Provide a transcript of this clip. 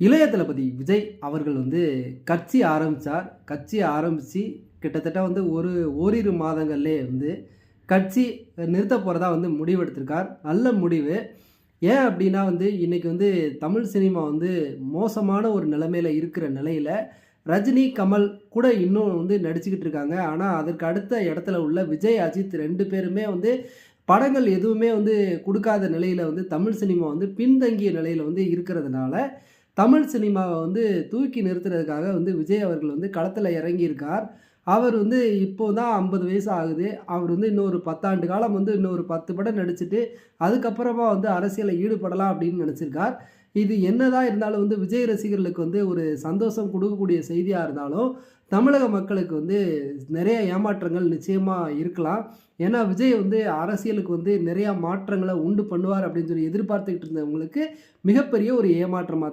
இளைய தளபதி விஜய் அவர்கள் வந்து கட்சி ஆரம்பித்தார் கட்சி ஆரம்பித்து கிட்டத்தட்ட வந்து ஒரு ஓரிரு மாதங்கள்லே வந்து கட்சி நிறுத்த போகிறதா வந்து முடிவெடுத்திருக்கார். நல்ல முடிவு. ஏன் அப்படின்னா வந்து இன்றைக்கி வந்து தமிழ் சினிமா வந்து மோசமான ஒரு நிலைமையில் இருக்கிற நிலையில் ரஜினி கமல் கூட இன்னும் வந்து நடிச்சுக்கிட்டு இருக்காங்க. ஆனால் அதற்கு அடுத்த இடத்துல உள்ள விஜய் அஜித் ரெண்டு பேருமே வந்து படங்கள் எதுவுமே வந்து கொடுக்காத நிலையில் வந்து தமிழ் சினிமா வந்து பின்தங்கிய நிலையில் வந்து இருக்கிறதுனால தமிழ் சினிமாவை வந்து தூக்கி நிறுத்துறதுக்காக வந்து விஜய் அவர்கள் வந்து களத்தில் இறங்கியிருக்கார். அவர் வந்து இப்போ தான் ஐம்பது வயசு ஆகுது. அவர் வந்து இன்னொரு பத்தாண்டு காலம் வந்து இன்னொரு பத்து படம் நடிச்சுட்டு அதுக்கப்புறமா வந்து அரசியலில் ஈடுபடலாம் அப்படின்னு நினச்சிருக்கார். இது என்னதான் இருந்தாலும் வந்து விஜய் ரசிகர்களுக்கு வந்து ஒரு சந்தோஷம் கொடுக்கக்கூடிய செய்தியாக இருந்தாலும் தமிழக மக்களுக்கு வந்து நிறைய ஏமாற்றங்கள் நிச்சயமாக இருக்கலாம். ஏன்னா விஜய் வந்து அரசியலுக்கு வந்து நிறையா மாற்றங்களை உண்டு பண்ணுவார் அப்படின்னு சொல்லி எதிர்பார்த்துக்கிட்டு இருந்தவங்களுக்கு மிகப்பெரிய ஒரு ஏமாற்றமாக